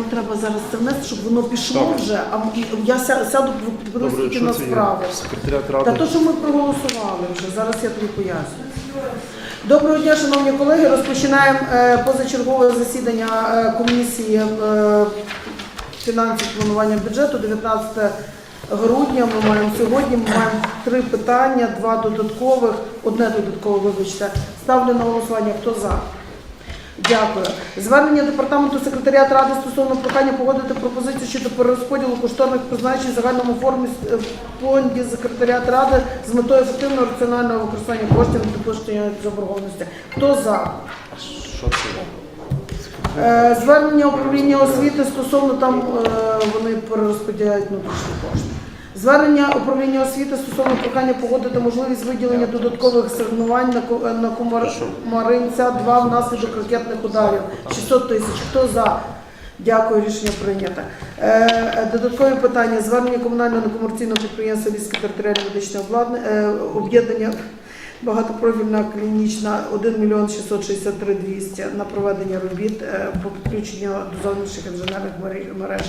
нам треба зараз це внести, щоб воно пішло Так. вже, а я ся- сяду подивлюсь, Добре, скільки що на це є? справи. Секретаріат Та ради. то, що ми проголосували вже, зараз я тобі поясню. Доброго дня, шановні колеги. Розпочинаємо е, позачергове засідання е, комісії е, фінансів планування бюджету 19 грудня. Ми маємо сьогодні. Ми маємо три питання, два додаткових, одне додаткове, вибачте. Ставлю на голосування. Хто за? Дякую. Звернення департаменту секретаріат ради стосовно прохання погодити пропозицію щодо перерозподілу коштовних призначень в загальному формі е, фонді секретаріат ради з метою ефективного раціонального використання коштів для доpushення заборгованості. Хто за? Що це? Е, Звернення управління освіти стосовно там е, вони перерозподіляють внутрішні кошти. Звернення управління освіти стосовно прохання погодити можливість виділення додаткових сигнувань на, на Комаринця 2 внаслідок ракетних ударів. 600 тисяч. Хто за? Дякую, рішення прийнято. Е, е, Додаткові питання. Звернення комунального некомерційного підприємства Львівське територіальне медичне обладнання, е, об'єднання багатопрофільна клінічна 1 мільйон 663 200 на проведення робіт по підключенню до зовнішніх інженерних мереж.